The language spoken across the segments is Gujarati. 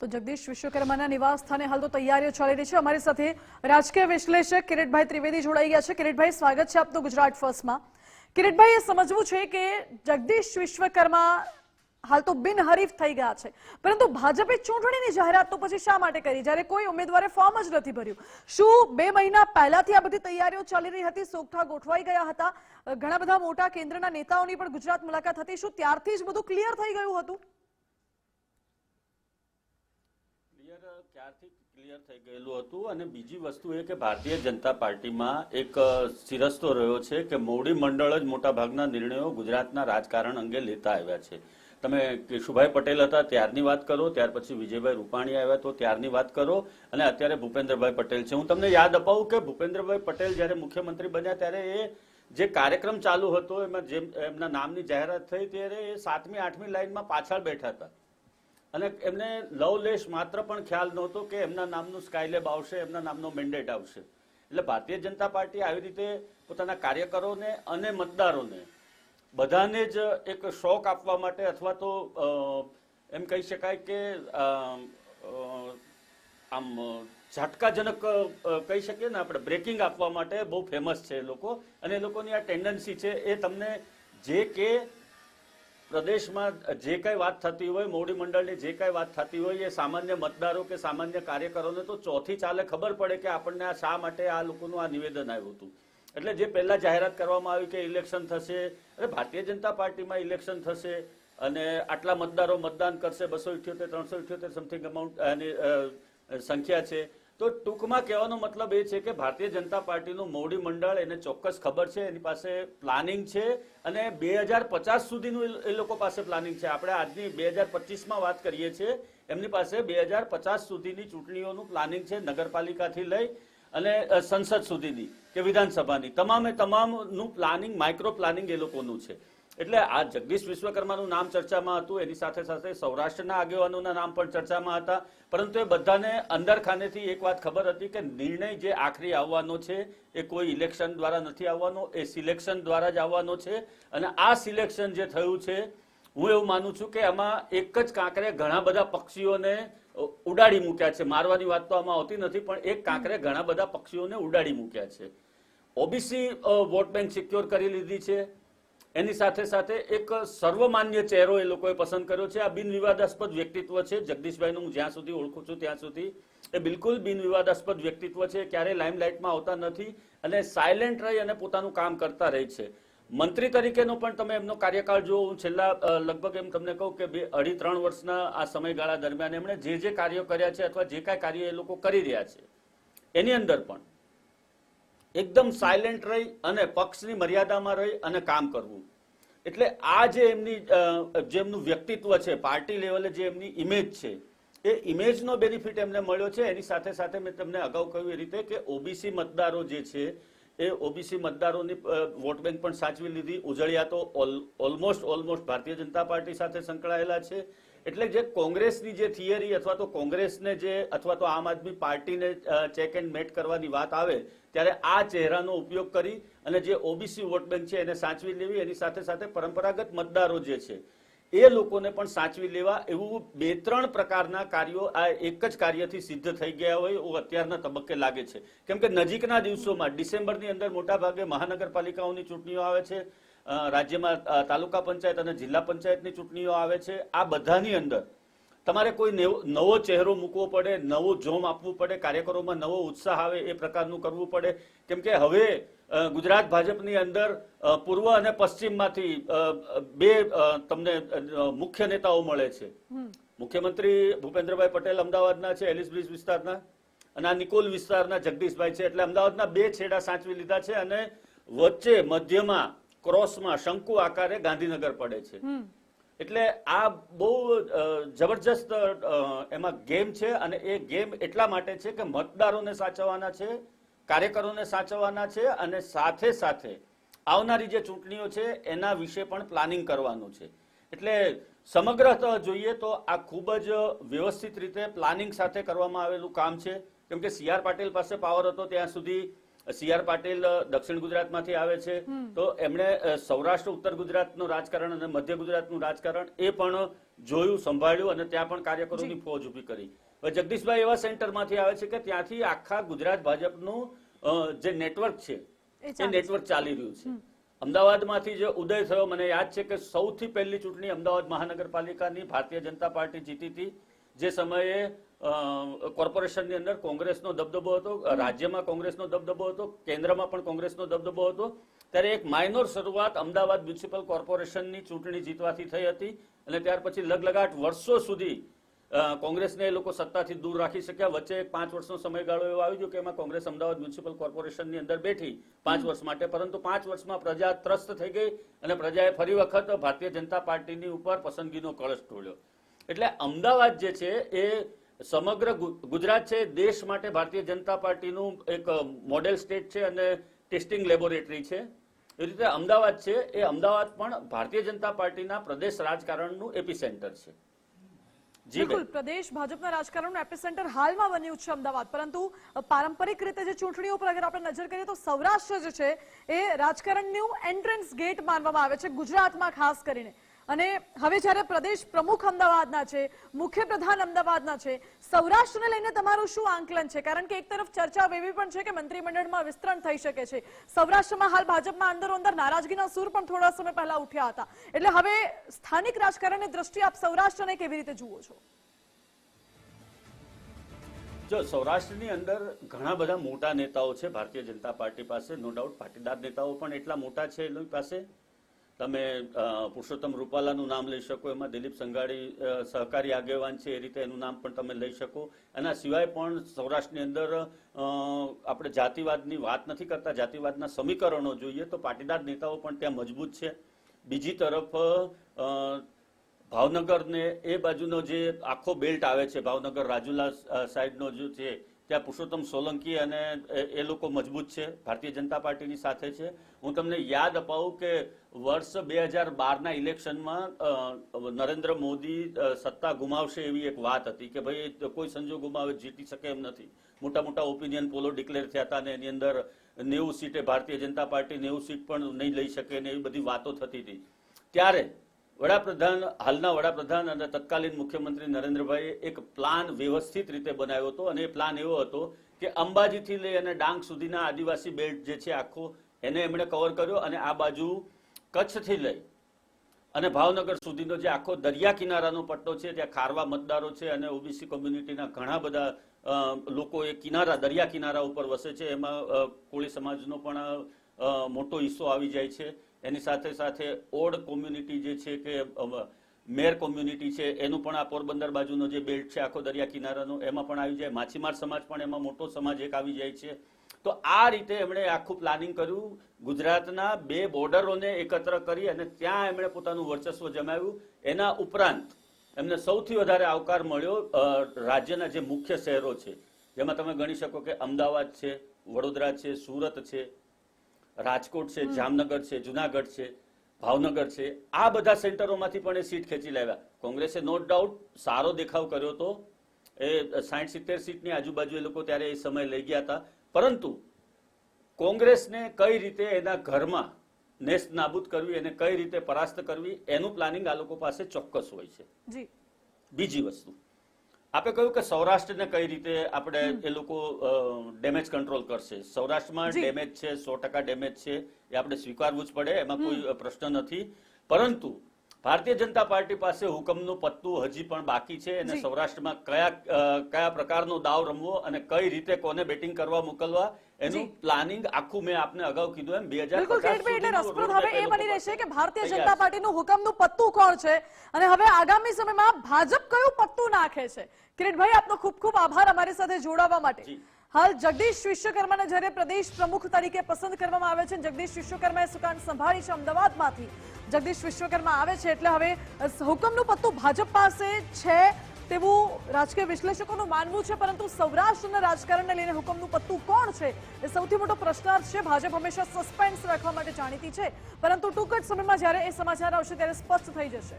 તો જગદીશ વિશ્વકર્માના નિવાસ સ્થાને હાલ તો તૈયારીઓ ચાલી રહી છે. અમારી સાથે રાજકીય વિશ્લેષક કિરીટભાઈ ત્રિવેદી જોડાઈ ગયા છે. કિરીટભાઈ, સ્વાગત છે આપનું ગુજરાત ફર્સ્ટમાં. કિરીટભાઈ, એ સમજવું છે કે જગદીશ વિશ્વકર્મા હાલ તો બિનહરીફ થઈ ગયા છે. પરંતુ ભાજપે ચૂંટણીની જાહેરાત તો પછી શા માટે કરી? જ્યારે કોઈ ઉમેદવારે ફોર્મ જ નથી ભર્યું. શું બે મહિના પહેલાથી આ બધી તૈયારીઓ ચાલી રહી હતી? સોગઠા ગોઠવાઈ ગયા હતા. ઘણા બધા મોટા કેન્દ્રના નેતાઓની પણ ગુજરાત મુલાકાત હતી. શું ત્યારથી જ બધું ક્લિયર થઈ ગયું હતું ક્લિયર ક્યારથી ક્લિયર થઈ ગયેલું હતું અને બીજી વસ્તુ એ કે ભારતીય જનતા પાર્ટીમાં એક શિરસ્તો રહ્યો છે કે મોવડી મંડળ જ મોટાભાગના નિર્ણયો ગુજરાતના રાજકારણ અંગે લેતા આવ્યા છે. તમે કેશુભાઈ પટેલ હતા, ત્યારની વાત કરો, ત્યાર પછી વિજયભાઈ રૂપાણી આવ્યા તો ત્યારની વાત કરો અને અત્યારે ભૂપેન્દ્રભાઈ પટેલ છે. હું તમને યાદ અપાવું કે ભૂપેન્દ્રભાઈ પટેલ જ્યારે મુખ્યમંત્રી બન્યા ત્યારે એ જે કાર્યક્રમ ચાલુ હતો, એમાં જેમ, એમના નામની જાહેરાત થઈ ત્યારે એ સાતમી, આઠમી લાઈનમાં પાછળ બેઠા હતા. અને એમને લવલેશ માત્ર પણ ખ્યાલ નહોતો કે એમના નામનું સ્કાયલેબ આવશે, એમના નામનો મેન્ડેટ આવશે. એટલે ભારતીય જનતા પાર્ટી આવી રીતે પોતાના કાર્યકરોને અને મતદારોને બધાને જ એક શોક આપવા માટે અથવા તો એમ કહી શકાય કે આમ ઝાટકાજનક કહી શકીએ ને આપણે, બ્રેકિંગ આપવા માટે બહુ ફેમસ છે એ લોકો. અને એ લોકોની આ ટેન્ડન્સી છે એ તમને જે કે પ્રદેશમાં જે કઈ વાત થતી હોય, મોવડી મંડળની જે કઈ વાત થતી હોય, એ સામાન્ય મતદારો કે સામાન્ય કાર્યકરોને તો ચોથી ચાલે ખબર પડે કે આપણને આ શા માટે આ લોકોનું આ નિવેદન આવ્યું હતું. એટલે જે પહેલા જાહેરાત કરવામાં આવી કે ઇલેક્શન થશે, અરે ભારતીય જનતા પાર્ટીમાં ઇલેક્શન થશે અને આટલા મતદારો મતદાન કરશે, બસો ઇઠ્યોતેર, ત્રણસો ઇઠ્યોતેર, સમથિંગ અમાઉન્ટ એની સંખ્યા છે તો ટૂંકમાં કહેવાનો મતલબ એ છે કે ભારતીય જનતા પાર્ટીનું મોવડી મંડળ એને ચોક્કસ ખબર છે, એની પાસે પ્લાનિંગ છે અને બે હજાર પચાસ સુધીનું એ- લોકો પાસે પ્લાનિંગ છે. આપણે આજની બે હજાર પચીસમાં વાત કરીએ છીએ, એમની પાસે બે હજાર પચાસ સુધીની ચૂંટણીઓનું પ્લાનિંગ છે નગરપાલિકાથી લઈ અને સંસદ સુધીની કે વિધાનસભાની. તમામે તમામનું પ્લાનિંગ, માઇક્રો પ્લાનિંગ એ લોકોનું છે. એટલે આ જગદીશ વિશ્વકર્માનું નામ ચર્ચામાં હતું, એની સાથે સાથે સૌરાષ્ટ્રના આગેવાનોના નામ પણ ચર્ચામાં હતા. પરંતુ એ બધાને અંદર ખાનેથી એક વાત ખબર હતી કે નિર્ણય જે આખરી આવવાનો છે એ કોઈ ઇલેક્શન દ્વારા નથી આવવાનો, એ સિલેક્શન દ્વારા જ આવવાનો છે. અને આ સિલેક્શન જે થયું છે, હું એવું માનું છું કે આમાં એક જ કાંકરે ઘણા બધા પક્ષીઓને ઉડાડી મૂક્યા છે. મારવાની વાત તો આમાં આવતી નથી, પણ એક કાંકરે ઘણા બધા પક્ષીઓને ઉડાડી મૂક્યા છે. ઓબીસી વોટ બેંક સિક્યોર કરી લીધી છે. એની સાથે સાથે એક સર્વમાન્ય ચહેરો એ લોકોએ પસંદ કર્યો છે. આ બિનવિવાદાસ્પદ વ્યક્તિત્વ છે. જગદીશભાઈનું હું જ્યાં સુધી ઓળખું છું ત્યાં સુધી એ બિલકુલ બિનવિવાદાસ્પદ વ્યક્તિત્વ છે. ક્યારેય લાઇમલાઇટમાં આવતા નથી અને સાયલેન્ટ રહી અને પોતાનું કામ કરતા રહે છે. મંત્રી તરીકેનો પણ તમે એમનો કાર્યકાળ જો હું છેલ્લા લગભગ એમ તમને કહું કે બે, અઢી, ત્રણ વર્ષના આ સમયગાળા દરમિયાન એમણે જે જે કાર્યો કર્યા છે અથવા જે કાંઈ કાર્ય એ લોકો કરી રહ્યા છે. એની અંદર પણ એકદમ સાયલેન્ટ રહી અને પક્ષની મર્યાદામાં રહી અને કામ કરવું. એટલે આ જે એમની જે એમનું વ્યક્તિત્વ છે, પાર્ટી લેવલે જે એમની ઇમેજ છે, એ ઇમેજનો બેનિફિટ એમને મળ્યો છે. એની સાથે સાથે મેં તમને અગાઉ કહ્યું એ રીતે કે ઓબીસી મતદારો જે છે એ ઓબીસી મતદારોની વોટ બેંક પણ સાચવી લીધી. ઉજળિયા તો almost almost Bharatiya Janata party સાથે સંકળાયેલા છે. એટલે જે કોંગ્રેસની જે થિયરી અથવા તો કોંગ્રેસને જે, અથવા તો આમ આદમી પાર્ટીને ચેક એન્ડ મેટ કરવાની વાત આવે, ત્યારે આ ચહેરાનો ઉપયોગ કરી અને જે ઓબીસી વોટ બેંક છે એને સાચવી લેવી, એની સાથે સાથે પરંપરાગત મતદારો જે છે એ લોકોને પણ સાચવી લેવા એવું બે ત્રણ પ્રકારના કાર્યો આ એક જ કાર્યથી સિદ્ધ થઈ ગયા હોય એવું અત્યારના તબક્કે લાગે છે. કેમ કે નજીકના દિવસોમાં ડિસેમ્બરની અંદર મોટાભાગે મહાનગરપાલિકાઓની ચૂંટણીઓ આવે છે રાજ્યમાં તાલુકા પંચાયત અને જિલ્લા પંચાયતની ચૂંટણીઓ આવે છે. આ બધાની અંદર તમારે કોઈ નેવો- ચહેરો મૂકવો પડે, નવો જોમ આપવું પડે, કાર્યકરોમાં નવો ઉત્સાહ આવે એ પ્રકારનું કરવું પડે. કેમ કે હવે ગુજરાત ભાજપની અંદર પૂર્વ અને પશ્ચિમમાંથી બે તમને મુખ્ય નેતાઓ મળે છે. મુખ્યમંત્રી ભૂપેન્દ્રભાઈ પટેલ અમદાવાદના છે એલિસ બ્રિજ વિસ્તારના અને આ નિકોલ વિસ્તારના જગદીશભાઈ છે. એટલે અમદાવાદના બે છેડા સાચવી લીધા છે અને વચ્ચે મધ્યમાં ક્રોસમાં શંકુ આકારે ગાંધીનગર પડે છે. એટલે આ બહુ જબરજસ્ત એમાં ગેમ છે અને એ ગેમ એટલા માટે છે કે મતદારોને સાચવવાના છે કાર્યકરોને સાચવવાના છે અને સાથે સાથે આવનારી જે ચૂંટણીઓ છે એના વિશે પણ પ્લાનિંગ કરવાનું છે. એટલે સમગ્ર જોઈએ તો આ ખૂબ જ વ્યવસ્થિત રીતે પ્લાનિંગ સાથે કરવામાં આવેલું કામ છે. કેમ કે સી આર પાટીલ પાસે પાવર હતો ત્યાં સુધી સી આર પાટીલ દક્ષિણ ગુજરાતમાંથી આવે છે. તો એમણે સૌરાષ્ટ્ર ઉત્તર ગુજરાતનું રાજકારણ અને મધ્ય ગુજરાતનું રાજકારણ એ પણ જોયું સંભાળ્યું અને ત્યાં પણ કાર્યકરોની ફોજ ઊભી કરી. જગદીશભાઈ એવા સેન્ટરમાંથી આવે છે કે ત્યાંથી આખા ગુજરાત ભાજપનું જે નેટવર્ક છે એ નેટવર્ક ચાલી રહ્યું છે. અમદાવાદમાંથી જે ઉદય થયો મને યાદ છે કે સૌથી પહેલી ચૂંટણી અમદાવાદ મહાનગરપાલિકાની ભારતીય જનતા પાર્ટી જીતી હતી. જે સમયે કોર્પોરેશનની અંદર કોંગ્રેસનો દબદબો હતો રાજ્યમાં કોંગ્રેસનો દબદબો હતો કેન્દ્રમાં પણ કોંગ્રેસનો દબદબો હતો. ત્યારે એક માઇનોર શરૂઆત અમદાવાદ મ્યુનિસિપલ કોર્પોરેશનની ચૂંટણી જીતવાથી થઈ હતી. અને ત્યાર પછી લગલગાટ વર્ષો સુધી કોંગ્રેસને એ લોકો સત્તાથી દૂર રાખી શક્યા. વચ્ચે એક પાંચ વર્ષનો સમયગાળો એવો આવી ગયો કે એમાં કોંગ્રેસ અમદાવાદ મ્યુનિસિપલ કોર્પોરેશનની અંદર બેઠી પાંચ વર્ષ માટે. પરંતુ પાંચ વર્ષમાં પ્રજા ત્રસ્ત થઈ ગઈ અને પ્રજાએ ફરી વખત ભારતીય જનતા પાર્ટીની ઉપર પસંદગીનો કળશ ઢોળ્યો. એટલે અમદાવાદ જે છે એ સમગ્ર ગુજરાત છે દેશ માટે ભારતીય જનતા પાર્ટીનું એક મોડેલ સ્ટેટ છે અને ટેસ્ટિંગ લેબોરેટરી છે. એ રીતે અમદાવાદ છે એ અમદાવાદ પણ ભારતીય જનતા પાર્ટીના પ્રદેશ રાજકારણનું એપી સેન્ટર છે. બિલકુલ પ્રદેશ ભાજપના રાજકારણનું એપિસેન્ટર હાલમાં બન્યું છે અમદાવાદ. પરંતુ પારંપરિક રીતે જે ચૂંટણીઓ પર અગર આપણે નજર કરીએ તો સૌરાષ્ટ્ર જે છે એ રાજકારણનું એન્ટ્રન્સ ગેટ માનવામાં આવે છે ગુજરાતમાં ખાસ કરીને. અને હવે જ્યારે પ્રદેશ પ્રમુખ અમદાવાદના છે, મુખ્ય પ્રધાન અમદાવાદના છે, સૌરાષ્ટ્રને લઈને તમારું શું આંકલન છે? કારણ કે એક તરફ ચર્ચા એવી પણ છે કે મંત્રીમંડળમાં વિસ્તરણ થઈ શકે છે. સૌરાષ્ટ્રમાં હાલ ભાજપમાં અંદરો અંદર નારાજગીના સૂર પણ થોડા સમય પહેલા ઉઠ્યા હતા. એટલે હવે સ્થાનિક રાજકારણની દ્રષ્ટિએ આપ સૌરાષ્ટ્રને કેવી રીતે જુઓ છો? જો સૌરાષ્ટ્રની અંદર ઘણા બધા મોટા નેતાઓ છે, ભારતીય જનતા પાર્ટી પાસે, નો ડાઉટ, પાટીદાર નેતાઓ પણ એટલા મોટા છે એની પાસે. તમે પુરુષોત્તમ રૂપાલાનું નામ લઈ શકો, એમાં દિલીપ સંઘાણી સહકારી આગેવાન છે, એ રીતે એનું નામ પણ તમે લઈ શકો. એના સિવાય પણ સૌરાષ્ટ્રની અંદર આપણે જાતિવાદની વાત નથી કરતા, જાતિવાદના સમીકરણો જોઈએ તો પાટીદાર નેતાઓ પણ ત્યાં મજબૂત છે. બીજી તરફ ભાવનગરને એ બાજુનો જે આખો બેલ્ટ આવે છે, ભાવનગર રાજુલા સાઈડનો જે છે ત્યાં પુરુષોત્તમ સોલંકી અને એ- લોકો મજબૂત છે, ભારતીય જનતા પાર્ટીની સાથે છે. હું તમને યાદ અપાવું કે વર્ષ બે હજાર બારના ઇલેક્શનમાં નરેન્દ્ર મોદી સત્તા ગુમાવશે એવી એક વાત હતી કે ભાઈ કોઈ સંજોગોમાં હવે જીતી શકે એમ નથી. મોટા મોટા ઓપિનિયન પોલો ડિક્લેર થયા હતા અને એની અંદર નેવું સીટે ભારતીય જનતા પાર્ટી નેવું સીટ પણ નહીં લઈ શકે ને એવી બધી વાતો થતી હતી. ત્યારે વડાપ્રધાન, હાલના વડાપ્રધાન અને તત્કાલીન મુખ્યમંત્રી નરેન્દ્રભાઈએ એક પ્લાન વ્યવસ્થિત રીતે બનાવ્યો હતો અને એ પ્લાન એવો હતો કે અંબાજીથી લઈ અને ડાંગ સુધીના આદિવાસી બેલ્ટ જે છે આખો, એને એમણે કવર કર્યો અને આ બાજુ કચ્છથી લઈ અને ભાવનગર સુધીનો જે આખો દરિયા કિનારાનો પટ્ટો છે, ત્યાં ખારવા મતદારો છે અને ઓબીસી કોમ્યુનિટીના ઘણા બધા લોકો એ કિનારા, દરિયા કિનારા ઉપર વસે છે. એમાં કોળી સમાજનો પણ મોટો હિસ્સો આવી જાય છે. એની સાથે સાથે ઓડ કોમ્યુનિટી જે છે કે મેર કોમ્યુનિટી છે, એનું પણ આ પોરબંદર બાજુનો જે બેલ્ટ છે, આખો દરિયા કિનારાનો, એમાં પણ આવી જાય. માછીમાર સમાજ પણ એમાં મોટો સમાજ એક આવી જાય છે. તો આ રીતે એમણે આખું પ્લાનિંગ કર્યું. ગુજરાતના બે બોર્ડરોને એકત્ર કરી અને ત્યાં એમણે પોતાનું વર્ચસ્વ જમાવ્યું. એના ઉપરાંત એમને સૌથી વધારે આવકાર મળ્યો રાજ્યના જે મુખ્ય શહેરો છે. જેમાં તમે ગણી શકો કે અમદાવાદ છે, વડોદરા છે, સુરત છે રાજકોટ છે જામનગર છે જુનાગઢ છે ભાવનગર છે આ બધા સેન્ટરોમાંથી પણ એ સીટ ખેંચી લાવ્યા. કોંગ્રેસે નો ડાઉટ સારો દેખાવ કર્યો હતો એ સાઠ સિત્તેર સીટની આજુબાજુ એ લોકો ત્યારે એ સમય લઈ ગયા હતા. પરંતુ કોંગ્રેસને કઈ રીતે એના ઘરમાં નેસ્ત નાબૂદ કરવી એને કઈ રીતે પરાસ્ત કરવી એનું પ્લાનિંગ આ લોકો પાસે ચોક્કસ હોય છે. બીજી વસ્તુ. આપે કહ્યું કે સૌરાષ્ટ્રને કઈ રીતે આપણે એ લોકો ડેમેજ કંટ્રોલ કરશે? સૌરાષ્ટ્રમાં ડેમેજ છે સો ટકા ડેમેજ છે એ આપણે સ્વીકારવું જ પડે એમાં કોઈ પ્રશ્ન નથી. પરંતુ ભારતીય જનતા પાર્ટી પાસે હુકમનું પત્તું હજી પણ બાકી છે અને સૌરાષ્ટ્રમાં કયા કયા પ્રકારનો દાવ રમવો અને કઈ રીતે કોને બેટિંગ કરવા મોકલવા એનું પ્લાનિંગ આખું મેં આપને અગાઉ કીધું એમ બે હજાર બિલકુલ કિરીટભાઈ એટલે રસપ્રદ હવે એ બની રહેશે કે ભારતીય જનતા પાર્ટીનું હુકમનું પત્તું કોણ છે? અને હવે આગામી સમયમાં ભાજપ કયું પત્તું નાખે છે? કિરીટભાઈ આપનો ખૂબ ખૂબ આભાર અમારી સાથે જોડાવા માટે. હાલ જગદીશ વિશ્વકર્માને જ્યારે પ્રદેશ પ્રમુખ તરીકે પસંદ કરવામાં આવે છે જગદીશ વિશ્વકર્માએ સુકાન સંભાળી છે અમદાવાદમાંથી. જગદીશ વિશ્વકર્મા આવે છે એટલે હવે હુકમનું પત્તું ભાજપ પાસે છે. તેવું રાજકીય વિશ્લેષકોનું માનવું છે, પરંતુ સૌરાષ્ટ્રના રાજકારણને લઈને હુકમનું પત્તું કોણ છે? એ સૌથી મોટો પ્રશ્નાર્થ છે. ભાજપ હંમેશા સસ્પેન્સ રાખવા માટે જાણીતી છે, પરંતુ ટૂંક જ સમયમાં જ્યારે એ સમાચાર આવશે ત્યારે સ્પષ્ટ થઈ જશે.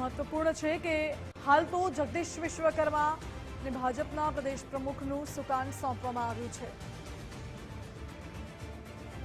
મહત્વપૂર્ણ છે કે હાલ તો જગદીશ વિશ્વકર્મા અને ભાજપના પ્રદેશ પ્રમુખનું સુકાન સોંપવામાં આવ્યું છે.